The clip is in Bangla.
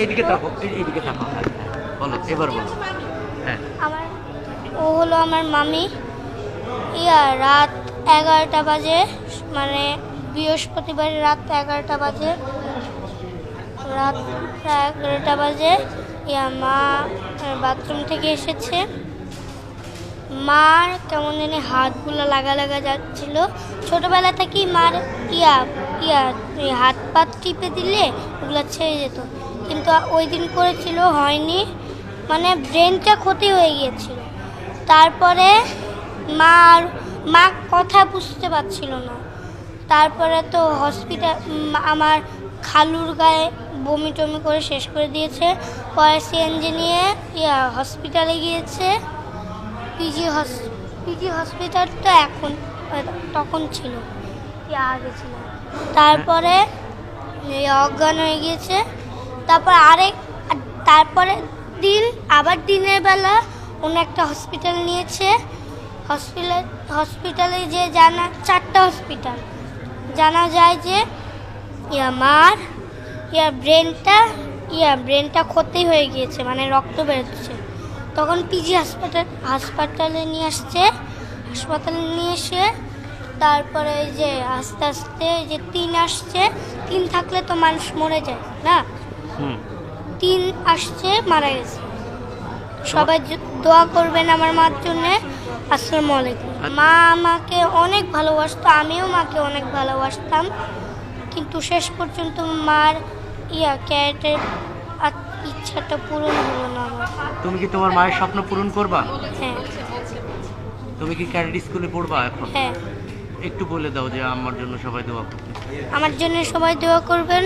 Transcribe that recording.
এইদিকে থাকো এইদিকে থাকো হ্যাঁ, বলো এবার বলো। হ্যাঁ। আমার ও হলো আমার মামি। ইয়া রাত এগারোটা বাজে মানে বৃহস্পতিবার রাত এগারোটা বাজে। রাত এগারোটা বাজে। ইয়া মা বাথরুম থেকে এসেছে। মার কেমন জানি হাতগুলো লাগা লাগা যাচ্ছিল। ছোটোবেলা থেকেই মার ইয়া ইয়া হাত পাত টিপে দিলে ওগুলো ছেড়ে যেত। কিন্তু ওই দিন করেছিল, হয়নি। মানে ব্রেনটা ক্ষতি হয়ে গিয়েছিল। তারপরে মা আর, মা কথা বুঝতে পারছিল না। তারপরে তো হসপিটাল আমার খালুর গায়ে বমি টমি করে শেষ করে দিয়েছে। পরে সিএনজি নিয়ে হসপিটালে গিয়েছে। পিজি হস পিজি হসপিটাল তো এখন তখন ছিল ইয়া আগে ছিল। তারপরে অজ্ঞান হয়ে গিয়েছে। তারপর আরেক, আর তারপরে দিন, আবার দিনের বেলা অন্য একটা হসপিটাল নিয়েছে। হসপিটাল হসপিটালে যে জানা, চারটা হসপিটাল জানা যায় যে, ইয়া মার, ইয়া ব্রেনটা ইয়া ব্রেনটা ক্ষতি হয়ে গিয়েছে মানে রক্ত বেরোচ্ছে। তখন পিজি হাসপাতাল হাসপাতালে নিয়ে আসছে। হাসপাতালে নিয়ে এসে তারপরে এই যে আস্তে আস্তে যে তিন আসছে। তিন থাকলে তো মানুষ মরে যায় না? তিন আসছে মারা গেছে। সবাই দোয়া করবেন আমার মার জন্যে। আসসালামু আলাইকুম। মা আমাকে অনেক ভালোবাসতো আমিও মাকে অনেক ভালোবাসতাম। কিন্তু শেষ পর্যন্ত মার ইয়া ক্যারেটের ইচ্ছাটা পূরণ হলো না আমার। তুমি কি তোমার মায়ের স্বপ্ন পূরণ করবা? হ্যাঁ। তুমি কি ক্যাডেট স্কুলে পড়বা এখন? হ্যাঁ। একটু বলে দাও যে আমার জন্য সবাই দোয়া করবে। আমার জন্য সবাই দোয়া করবেন।